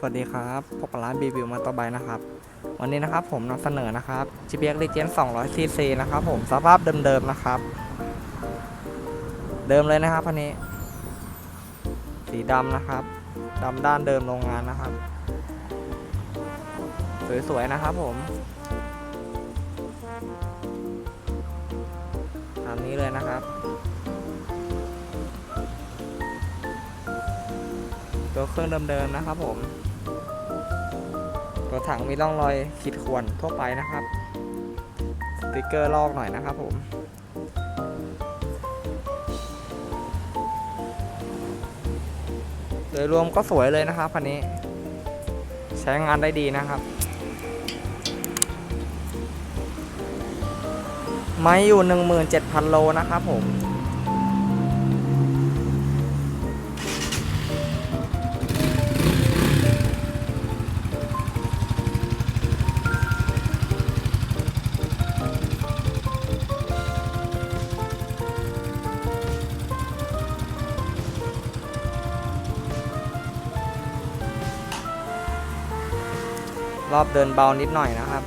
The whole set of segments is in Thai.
สวัสดีครับพบกับร้านบีวิวมาต่อไปนะครับ วันนี้นะครับผมนำเสนอนะครับ GPX Legend 200 cc นะครับผมสภาพเดิมๆนะครับ เดิมเลยนะครับคันนี้ สีดำนะครับดำด้านเดิมโรงงานนะครับ สวยๆนะครับผมตามนี้เลยนะครับตัวเครื่องเดิมๆนะครับผม ตัวถังมีร่องรอยขีดข่วนทั่วไปนะครับ สติกเกอร์ลอกหน่อยนะครับผมโดยรวมก็สวยเลยนะครับคันนี้ ใช้งานได้ดีนะครับ ไม้อยู่ 17,000 โลนะครับผม รอบเดินเบานิดหน่อยนะครับ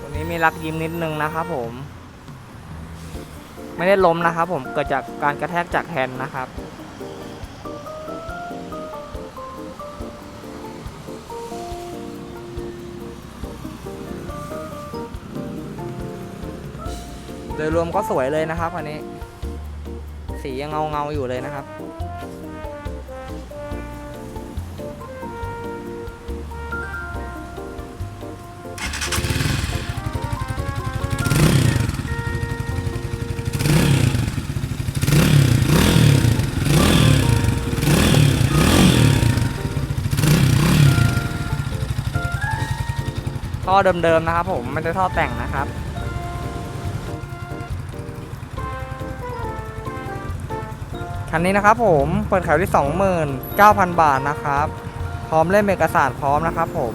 ตัวนี้มีรักยิ้มนิดนึงนะครับผม ไม่ได้ล้มนะครับผมเกิดจากการกระแทกจากแฮนด์นะครับโดยรวมก็สวยเลยนะครับคันนี้ สียังเงาเงาๆอยู่เลยนะครับ ท่อเดิมๆนะครับ ผมไม่ได้ท่อแต่งนะครับคันนี้นะครับผมเปิดขายที่ 29,000 บาทนะครับ พร้อมเล่มเอกสารพร้อมนะครับ ผม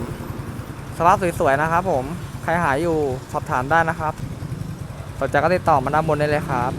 สภาพสวยๆนะครับ ผมใครหาอยู่สอบถามได้นะครับสนใจก็ติดต่อมาด้านบนได้เลยครับ